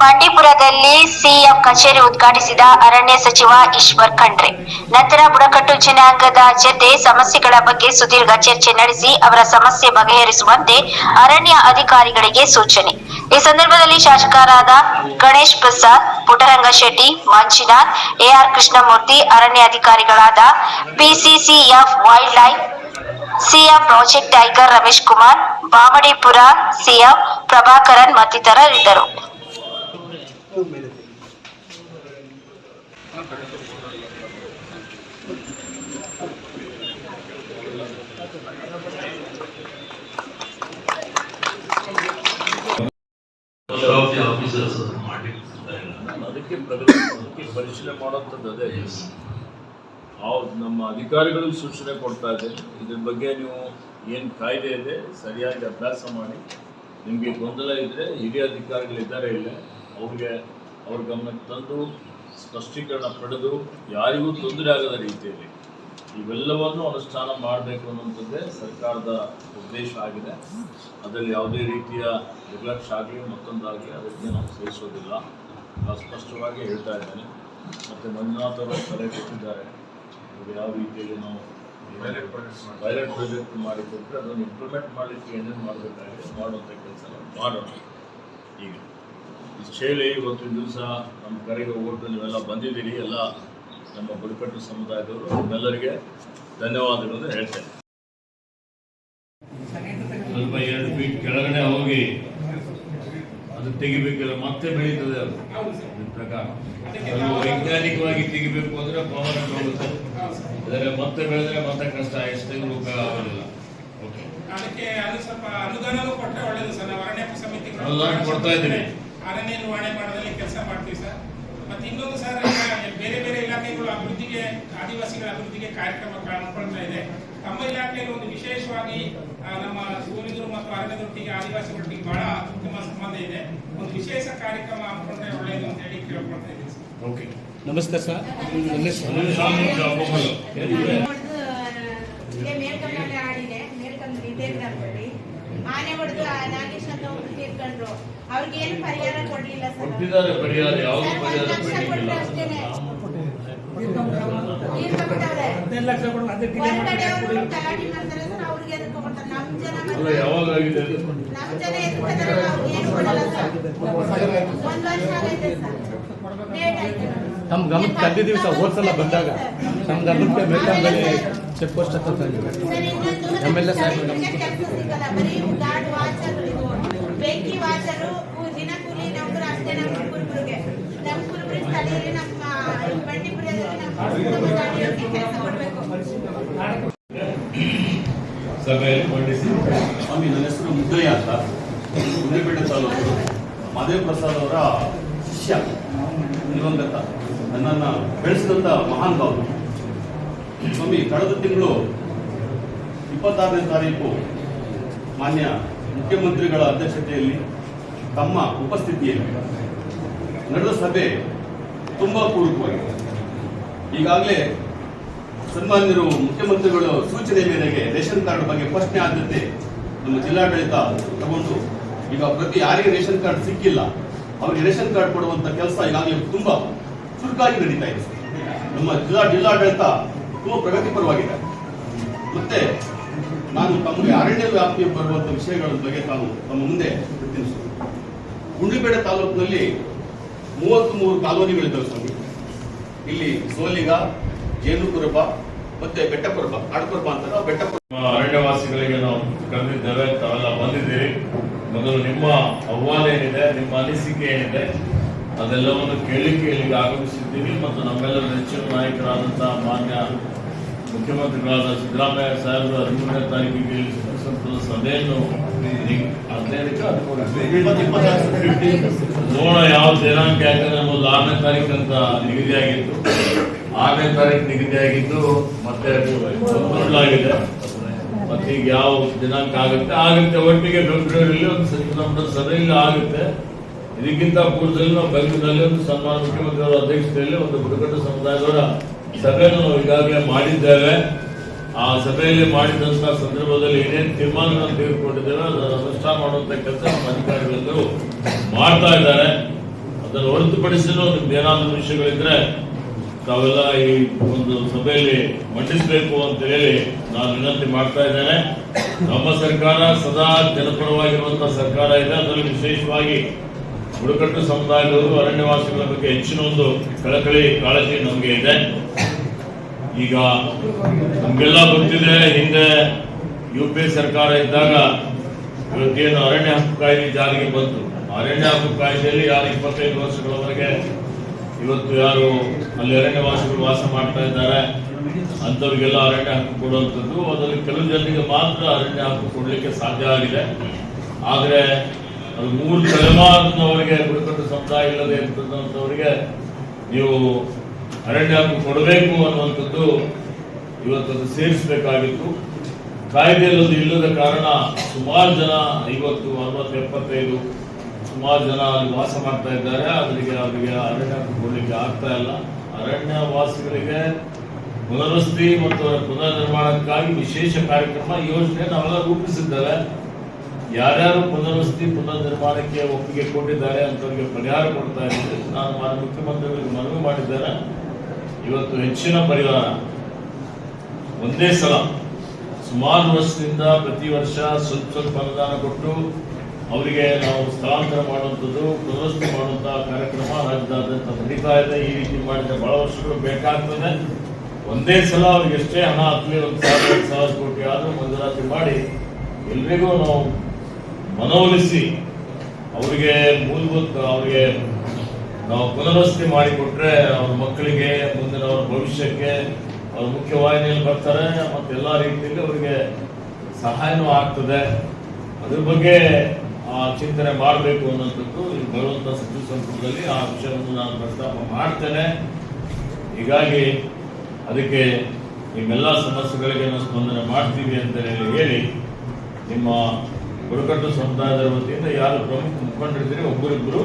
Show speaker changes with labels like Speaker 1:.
Speaker 1: ಬಂಡೀಪುರದಲ್ಲಿ CM ಕಚೇರಿ ಉದ್ಘಾಟಿಸಿದ ಅರಣ್ಯ ಸಚಿವ ಈಶ್ವರ್ ಖಂಡ್ರೆ. ನಂತರ ಬುಡಕಟ್ಟು ಜನಾಂಗದ ಜತೆ ಸಮಸ್ಯೆಗಳ ಬಗ್ಗೆ ಸುದೀರ್ಘ ಚರ್ಚೆ ನಡೆಸಿ ಅವರ ಸಮಸ್ಯೆ ಬಗೆಹರಿಸುವಂತೆ ಅರಣ್ಯ ಅಧಿಕಾರಿಗಳಿಗೆ ಸೂಚನೆ. ಈ ಸಂದರ್ಭದಲ್ಲಿ ಶಾಸಕರಾದ ಗಣೇಶ್ ಪ್ರಸಾದ್, ಪುಟ್ಟರಂಗ ಶೆಟ್ಟಿ, ಮಂಜುನಾಥ್, ಎಆರ್ ಕೃಷ್ಣಮೂರ್ತಿ, ಅರಣ್ಯ ಅಧಿಕಾರಿಗಳಾದ PCCF wildlife CM project tiger Ramesh Kumar Bamadipura CM Prabhakaran ಮತ್ತಿತರರಿದ್ದರು.
Speaker 2: ನಾನು ಅದಕ್ಕೆ ಪರಿಶೀಲನೆ ಮಾಡುವಂಥದ್ದು ಅದೇ. ಆ ನಮ್ಮ ಅಧಿಕಾರಿಗಳು ಸೂಚನೆ ಕೊಡ್ತಾ ಇದೆ. ಇದ್ರ ಬಗ್ಗೆ ನೀವು ಏನು ಕಾಯ್ದೆ ಇದೆ ಸರಿಯಾಗಿ ಅಭ್ಯಾಸ ಮಾಡಿ. ನಿಮಗೆ ಗೊಂದಲ ಇದ್ದರೆ ಹಿರಿಯ ಅಧಿಕಾರಿಗಳಿದ್ದಾರೆ ಇಲ್ಲ ಅವ್ರಿಗೆ ಅವ್ರ ಗಮನಕ್ಕೆ ತಂದು ಸ್ಪಷ್ಟೀಕರಣ ಪಡೆದು ಯಾರಿಗೂ ತೊಂದರೆ ಆಗದ ರೀತಿಯಲ್ಲಿ ಇವೆಲ್ಲವನ್ನು ಅನುಷ್ಠಾನ ಮಾಡಬೇಕು ಅನ್ನುವಂಥದ್ದೇ ಸರ್ಕಾರದ ಉದ್ದೇಶ ಆಗಿದೆ. ಅದರಲ್ಲಿ ಯಾವುದೇ ರೀತಿಯ ನಿರ್ಲಕ್ಷ್ಯ ಆಗಲಿ ಮತ್ತೊಂದಾಗಲಿ ಅದಕ್ಕೆ ನಾವು ಸೇರಿಸೋದಿಲ್ಲ ನಾನು ಸ್ಪಷ್ಟವಾಗಿ ಹೇಳ್ತಾ ಇದ್ದೇನೆ. ಮತ್ತು ಮಂಜುನಾಥ್ ಅವರು ಸಲಹೆ ಕೊಟ್ಟಿದ್ದಾರೆ. ಯಾವ ರೀತಿಯಲ್ಲಿ ನಾವು ಪೈಲಟ್ ಪ್ರಾಜೆಕ್ಟ್ ಮಾಡಿಕೊಟ್ಟರೆ ಅದನ್ನು ಇಂಪ್ಲಿಮೆಂಟ್ ಮಾಡಲಿಕ್ಕೆ ಏನೇನು ಮಾಡಬೇಕಾಗಿದೆ ಮಾಡುವಂಥ ಕೆಲಸ ಮಾಡೋಣ. ಈಗ ಹೇಳಿ ಇವತ್ತಿನ ದಿವಸ ನಮ್ಮ ಕರೆಗೆ ಓಟು ನೀವೆಲ್ಲ ಬಂದಿದ್ದೀರಿ ಎಲ್ಲ ನಮ್ಮ ಬುಡಕಟ್ಟು ಸಮುದಾಯದವರು ನಿಮ್ಮೆಲ್ಲರಿಗೆ ಧನ್ಯವಾದಗಳನ್ನು ಹೇಳ್ತೇನೆ. ಸ್ವಲ್ಪ ಎರಡು ಫೀಟ್ ಕೆಳಗಡೆ ಹೋಗಿ ಅದು ತೆಗಿಬೇಕಿಲ್ಲ ಮತ್ತೆ ಬೆಳೀತದೆ ಅದು. ನಿಮ್ಮ ಪ್ರಕಾರ. ಅದು ವೈಜ್ಞಾನಿಕವಾಗಿ ತೆಗಿಬೇಕು ಅಂದ್ರೆ ಪವರ್ ಹೋಗುತ್ತೆ. ಆದರೆ ಮತ್ತೆ ಬೆಳೆದ್ರೆ ಮತ್ತೆ ಕಷ್ಟ ಎಷ್ಟು ಉಪಯೋಗ ಆಗೋದಿಲ್ಲ. ಓಕೆ
Speaker 3: ಅದಕ್ಕೆ ಅದು ಸ್ವಲ್ಪ ಅನುದಾನ ಕೊಟ್ಟರೆ ಒಳ್ಳೇದು ಸರ್ ಅರಣ್ಯ ಸಮಿತಿ
Speaker 2: ಕೊಡ್ತಾ ಇದ್ದೀರಿ.
Speaker 3: ಅರಣ್ಯ ನಿರ್ವಹಣೆ ಮಾಡೋದ್ರಲ್ಲಿ ಕೆಲಸ ಮಾಡ್ತೀವಿ ಸರ್. ಮತ್ತೆ ಇನ್ನೊಂದು ಸರ್ ಬೇರೆ ಬೇರೆ ಇಲಾಖೆಗಳು ಅಭಿವೃದ್ಧಿಗೆ ಆದಿವಾಸಿಗಳ ಅಭಿವೃದ್ಧಿಗೆ ಕಾರ್ಯಕ್ರಮ ಕಾಣ್ಕೊಳ್ತಾ ಇದೆ. ತಮ್ಮ ಇಲಾಖೆಯಲ್ಲಿ ಒಂದು ವಿಶೇಷವಾಗಿ ನಮ್ಮ ಸೂರಿದರು ಮತ್ತು ಅರಣ್ಯದೊಟ್ಟಿಗೆ ಆದಿವಾಸಿಗಳೊಟ್ಟಿಗೆ ಬಹಳ ಉತ್ತಮ ಸಂಬಂಧ ಇದೆ. ಒಂದು ವಿಶೇಷ ಕಾರ್ಯಕ್ರಮ ಹಮ್ಮಿಕೊಂಡ್ರೆ ಒಳ್ಳೆಯದು ಅಂತ ಹೇಳಿ ಕೇಳ್ಕೊಳ್ತಾ ಇದ್ದೀನಿ ಸರ್.
Speaker 2: ಓಕೆ.
Speaker 4: ನಮಸ್ತೆ ಸರ್.
Speaker 5: ಮೇಲ್ಕಂಡ್ರೆ ಆಡಿದೆ ಮೇಲ್ಕಂಬಳಿ ಇದೆ ಆನೆ ಹೊಡೆದು ನಾಗೇಶ್ ಅಂತ ಒಬ್ರು ತೀರ್ಕೊಂಡ್ರು. ಅವ್ರಿಗೆ ಏನು ಪರಿಹಾರ ಕೊಡ್ಲಿಲ್ಲ ಸರ್?
Speaker 2: ಕೊಟ್ಟಿದ್ದಾರೆ ಪರಿಹಾರ ಯಾವುದು ಪರಿಹಾರ ಕೊಟ್ಟಿಲ್ಲ
Speaker 4: ಹದಿನೈದು ಲಕ್ಷ ಕೊಡು ಅದಕ್ಕೆ
Speaker 5: ಮಾಡ್ತಾರೆ ಸರ್ ಅವ್ರಿಗೆ ಎದಕ್ಕೆ ಕೊಡ್ತಾರೆ? ನಮ್ ಜನ
Speaker 2: ಅಲ್ಲ ಯಾವಾಗ ಆಗಿದೆ ಅದು?
Speaker 5: ನಮ್ ಜನ ಎದಕ್ಕೆ ಅವ್ರಿಗೆ ಏನು ಕೊಡಲ್ಲ ಸರ್. ಒಂದ್ ವರ್ಷ ಆಗೈತೆ ಸರ್. ಲೇಟ್ ಆಯ್ತು.
Speaker 4: ನಮ್ಮ ಗಮನಕ್ಕೆ ತಂದಿದ್ದೀವಿ ಸರ್ ಹೋದ್ಸಲ ಬಂದಾಗ ನಮ್ಮ ಗಮನಕ್ಕೆ ಬೇಕಾದಲ್ಲಿ ಚೆಕ್ ಪೋಸ್ಟ್ ಹತ್ತಿರ ಎಂ
Speaker 5: ಸರ್, ಎ ಬೆಂಕಿ ವಾಚರು ಕೂ- ದಿನ ಕೂಲಿ ನೌಕರು ಅಷ್ಟೇ ನಮ್ಮ ಕುರುಬರಿಗೆ. ನಮ್ಮ ಕುರುಬರಿ ಸ್ಥಳೀಯ ನಮ್ಮ ಬಂಡೀಪುರದಲ್ಲಿ
Speaker 2: ಸಭೆಯಲ್ಲಿ ಮಂಡಿಸಿ.
Speaker 6: ಸ್ವಾಮಿ, ನನ್ನ ಹೆಸರು ಮುದ್ದಯ್ಯ ಅಂತ. ಗುಂಡ್ಲುಪೇಟೆ ತಾಲೂಕು ಮಾದೇವ್ ಪ್ರಸಾದ್ ಅವರ ಶಿಷ್ಯ. ದಿವಂಗತ ನನ್ನನ್ನು ಬೆಳೆಸಿದಂಥ ಮಹಾನ್ ಭಾವ ಸ್ವಾಮಿ, ಕಳೆದ ತಿಂಗಳು ಇಪ್ಪತ್ತಾರನೇ ತಾರೀಕು ಮಾನ್ಯ ಮುಖ್ಯಮಂತ್ರಿಗಳ ಅಧ್ಯಕ್ಷತೆಯಲ್ಲಿ ತಮ್ಮ ಉಪಸ್ಥಿತಿಯಲ್ಲಿ ನಡೆದ ಸಭೆ ತುಂಬ ಪೂರಕವಾಗಿದೆ ಈಗಾಗಲೇ ಸನ್ಮಾನ್ಯರು ಮುಖ್ಯಮಂತ್ರಿಗಳು ಸೂಚನೆ ಮೇರೆಗೆ ರೇಷನ್ ಕಾರ್ಡ್ ಬಗ್ಗೆ ಪ್ರಶ್ನೆ ಆದ್ಯತೆ ನಮ್ಮ ಜಿಲ್ಲಾಡಳಿತ ತಗೊಂಡು. ಈಗ ಪ್ರತಿ ಯಾರಿಗೆ ರೇಷನ್ ಕಾರ್ಡ್ ಸಿಕ್ಕಿಲ್ಲ. ಅವರಿಗೆ ರೇಷನ್ ಕಾರ್ಡ್ ಕೊಡುವಂತ ಕೆಲಸ ಈಗಾಗಲೇ ತುಂಬಾ ಚುರುಕಾಗಿ ನಡೀತಾ ಇದೆ. ನಮ್ಮ ಜಿಲ್ಲಾ ಜಿಲ್ಲಾಡಳಿತ ತುಂಬಾ ಪ್ರಗತಿಪರವಾಗಿದೆ. ಮತ್ತೆ ನಾನು ತಮಗೆ ಅರಣ್ಯ ವ್ಯಾಪ್ತಿಗೆ ಬರುವಂತಹ ವಿಷಯಗಳ ಬಗ್ಗೆ ತಾವು ತಮ್ಮ ಮುಂದೆ ತಿಳಿಸುತ್ತೇನೆ ಗುಂಡ್ಲುಪೇಟೆ ತಾಲೂಕಿನಲ್ಲಿ ಮೂವತ್ತ್ ಮೂರು ಕಾಲೋನಿಗಳಿದ್ದಾವೆ ಸ್ವಾಮಿ. ಇಲ್ಲಿ ಸೋಲಿಗ, ಜೇನುಕುರಬ ಮತ್ತೆ ಬೆಟ್ಟಕುರುಬ ಅಂತ ನಾವು
Speaker 2: ನಮ್ಮ ಅರಣ್ಯವಾಸಿಗಳಿಗೆ ನಾವು ಕರೆದಿದ್ದೇವೆ ತಾವೆಲ್ಲ ಬಂದಿದ್ದೀರಿ. ಮೊದಲು ನಿಮ್ಮ ಅಹ್ವಾಲ ಏನಿದೆ ನಿಮ್ಮ ಅನಿಸಿಕೆ ಏನಿದೆ, ಅದೆಲ್ಲವನ್ನು ಇಲ್ಲಿಗೆ ಆಗಮಿಸಿದ್ದೀವಿ ಮತ್ತು ನಮ್ಮೆಲ್ಲರ ನೆಚ್ಚಿನ ನಾಯಕರಾದಂತಹ ಮಾನ್ಯ ಮುಖ್ಯಮಂತ್ರಿಗಳಾದ ಸಿದ್ದರಾಮಯ್ಯ ಸಾಹೇಬರು ಹದಿಮೂರನೇ ತಾರೀಕಿಗೆ ಸಂಸದ ಸಭೆಯನ್ನು ಹದಿನೈದಕ್ಕೆ ಯಾವ ದಿನಾಂಕ ಯಾಕಂದ್ರೆ ಮೊದಲು ಆರನೇ ತಾರೀಕು ಅಂತ ನಿಗದಿಯಾಗಿತ್ತು. ಆರನೇ ತಾರೀಕು ನಿಗದಿಯಾಗಿದ್ದು ಮತ್ತೆ ಆಗಿದೆ ಮತ್ತೆ ಈಗ ಯಾವ ದಿನಾಂಕ ಆಗುತ್ತೆ? ಆಗುತ್ತೆ ಒಟ್ಟಿಗೆ ಫೆಬ್ರವರಿಯಲ್ಲಿ ಒಂದು ಸಂಪುಟ ಸಭೆಯಲ್ಲಿ ಆಗುತ್ತೆ. ಇದಕ್ಕಿಂತ ಪೂರ್ವದಲ್ಲಿ ನಾವು ಬೆಂಗಳೂರಿನಲ್ಲಿ ಒಂದು ಸನ್ಮಾನ ಮುಖ್ಯಮಂತ್ರಿಯವರ ಅಧ್ಯಕ್ಷತೆಯಲ್ಲಿ ಒಂದು ಬುಡಕಟ್ಟು ಸಮುದಾಯದವರ ಸಭೆಯನ್ನು ನಾವು ಈಗಾಗಲೇ ಮಾಡಿದ್ದೇವೆ. ಆ ಸಭೆಯಲ್ಲಿ ಮಾಡಿದಂತಹ ಸಂದರ್ಭದಲ್ಲಿ ಏನೇನು ತೀರ್ಮಾನಗಳನ್ನು ತೆಗೆದುಕೊಂಡಿದ್ದೇವೆ ಅದರ ಅನುಷ್ಠಾನ ಮಾಡುವಂತ ಕೆಲಸ ನಮ್ಮ ಅಧಿಕಾರಿಗಳೆಲ್ಲರೂ ಮಾಡ್ತಾ ಇದ್ದಾರೆ. ಅದನ್ನು ಹೊರತುಪಡಿಸಲು ನಿಮ್ಗೆ ಏನಾದರೂ ವಿಷಯಗಳಿದ್ರೆ ತಾವೆಲ್ಲ ಈ ಒಂದು ಸಭೆಯಲ್ಲಿ ಮಂಡಿಸಬೇಕು ಅಂತ ಹೇಳಿ ನಾನು ವಿನಂತಿ ಮಾಡ್ತಾ ಇದ್ದೇನೆ. ನಮ್ಮ ಸರ್ಕಾರ ಸದಾ ಜನಪರವಾಗಿರುವಂತಹ ಸರ್ಕಾರ ಇದೆ. ಅದರಲ್ಲಿ ವಿಶೇಷವಾಗಿ ಬುಡಕಟ್ಟು ಸಮುದಾಯದವರು, ಅರಣ್ಯವಾಸಿಗಳ ಬಗ್ಗೆ ಹೆಚ್ಚಿನ ಒಂದು ಕಳಕಳಿ ಕಾಳಜಿ ನಮಗೆ ಇದೆ. ಈಗ ನಮಗೆಲ್ಲ ಗೊತ್ತಿದೆ, ಹಿಂದೆ ಯು ಪಿ ಎ ಸರ್ಕಾರ ಇದ್ದಾಗ ಇವತ್ತೇನು ಅರಣ್ಯ ಹಕ್ಕು ಕಾಯ್ದೆ ಜಾರಿಗೆ ಬಂತು. ಅರಣ್ಯ ಹಕ್ಕು ಕಾಯ್ದೆಯಲ್ಲಿ ಯಾರು ಇಪ್ಪತ್ತೈದು ವರ್ಷಗಳವರೆಗೆ ಇವತ್ತು ಯಾರು ಅಲ್ಲಿ ಅರಣ್ಯವಾಸಿಗಳು ವಾಸ ಮಾಡ್ತಾ ಇದ್ದಾರೆ, ಅಂಥವ್ರಿಗೆಲ್ಲ ಅರಣ್ಯ ಹಕ್ಕು ಕೊಡುವಂಥದ್ದು. ಅದರಲ್ಲಿ ಕೆಲವು ಜನರಿಗೆ ಮಾತ್ರ ಅರಣ್ಯ ಹಕ್ಕು ಕೊಡಲಿಕ್ಕೆ ಸಾಧ್ಯ ಆಗಿದೆ. ಆದರೆ ಅದು ಮೂರು ತಲೆಮಾರಿನವರಿಗೆ ಬುಡಕಟ್ಟು ಸಮುದಾಯ ಇಲ್ಲದೆ ಇರ್ತಕ್ಕಂಥವರಿಗೆ ನೀವು ಅರಣ್ಯ ಹಕ್ಕು ಕೊಡಬೇಕು ಅನ್ನುವಂಥದ್ದು ಇವತ್ತು ಅದು ಸೇರಿಸಬೇಕಾಗಿತ್ತು. ಕಾಯ್ದೆಯಲ್ಲದು ಇಲ್ಲದ ಕಾರಣ ಸುಮಾರು ಜನ ಐವತ್ತು, ಅರವತ್ತು, ಎಪ್ಪತ್ತೈದು ಸುಮಾರು ಜನ ಅಲ್ಲಿ ವಾಸ ಮಾಡ್ತಾ ಇದ್ದಾರೆ. ಅವರಿಗೆ ಅವರಿಗೆ ಅರಣ್ಯ ಹಕ್ಕು ಕೊಡಲಿಕ್ಕೆ ಆಗ್ತಾ ಇಲ್ಲ. ಅರಣ್ಯ ವಾಸಿಗಳಿಗೆ ಪುನರ್ವಸತಿ ಮತ್ತು ಪುನರ್ ನಿರ್ಮಾಣಕ್ಕಾಗಿ ವಿಶೇಷ ಕಾರ್ಯಕ್ರಮ ಯೋಜನೆ ನಾವೆಲ್ಲ ರೂಪಿಸಿದ್ದೇವೆ ಯಾರ್ಯಾರು ಪುನರ್ವಸತಿ ಪುನರ್ ನಿರ್ಮಾಣಕ್ಕೆ ಒಪ್ಪಿಗೆ ಕೊಟ್ಟಿದ್ದಾರೆ ಅಂತವರಿಗೆ ಪರಿಹಾರ ಕೊಡ್ತಾ ಇದ್ದೀವಿ ನಾನು ಮಾನ್ಯ ಮುಖ್ಯಮಂತ್ರಿಗಳಿಗೆ ಮನವಿ ಮಾಡಿದ್ದೇನೆ. ಇವತ್ತು ಹೆಚ್ಚಿನ ಪರಿಹಾರ. ಒಂದೇ ಸಲ, ಸುಮಾರು ವರ್ಷದಿಂದ ಪ್ರತಿ ವರ್ಷ ಸ್ವಲ್ಪ ಸ್ವಲ್ಪ ಅನುದಾನ ಕೊಟ್ಟು ಅವರಿಗೆ ನಾವು ಸ್ಥಳಾಂತರ ಮಾಡುವಂಥದ್ದು, ಪುನರ್ವಸತಿ ಮಾಡುವಂತಹ ಕಾರ್ಯಕ್ರಮ ರಾಜ್ಯದಾದ್ಯಂತ ನಡೀತಾ ಇದೆ. ಈ ರೀತಿ ಮಾಡಿದ ಬಹಳ ವರ್ಷಗಳು ಬೇಕಾಗ್ತದೆ. ಒಂದೇ ಸಲ ಅವ್ರಿಗೆ ಎಷ್ಟೇ ಹಣ ಹತ್ತಲಿ ಒಂದು ಸಾವಿರ ಸಾವಿರ ಕೋಟಿ ಆದರೂ ಮಂಜೂರಾತಿ ಮಾಡಿ ಎಲ್ರಿಗೂ ನಾವು ಮನವೊಲಿಸಿ ಅವರಿಗೆ ಮೂಲಭೂತ ಅವರಿಗೆ ನಾವು ಪುನರ್ವಸತಿ ಮಾಡಿಕೊಟ್ರೆ ಅವ್ರ ಮಕ್ಕಳಿಗೆ, ಮುಂದಿನ ಅವರ ಭವಿಷ್ಯಕ್ಕೆ ಅವ್ರ ಮುಖ್ಯವಾಹಿನಿಯಲ್ಲಿ ಬರ್ತಾರೆ ಮತ್ತೆ ಎಲ್ಲ ರೀತಿಯಲ್ಲಿ ಅವರಿಗೆ ಸಹಾಯನೂ ಆಗ್ತದೆ. ಅದ್ರ ಬಗ್ಗೆ ಆ ಚಿಂತನೆ ಮಾಡಬೇಕು ಅನ್ನೋಂಥದ್ದು ಇಲ್ಲಿ ಬರುವಂಥ ಸಚಿವ ಸಂಪುಟದಲ್ಲಿ ಆ ವಿಷಯವನ್ನು ನಾನು ಪ್ರಸ್ತಾಪ ಮಾಡ್ತೇನೆ. ಹೀಗಾಗಿ ಅದಕ್ಕೆ ನಿಮ್ಮೆಲ್ಲ ಸಮಸ್ಯೆಗಳಿಗೆ ನಾವು ಸ್ಪಂದನೆ ಮಾಡ್ತೀವಿ ಅಂತ ಹೇಳಿ ಹೇಳಿ, ನಿಮ್ಮ ಬುಡಕಟ್ಟು ಸಮುದಾಯದ ವತಿಯಿಂದ ಯಾರು ಪ್ರಮುಖ ಮುಖಂಡರಿದ್ದೀರಿ ಒಬ್ಬರಿಬ್ಬರು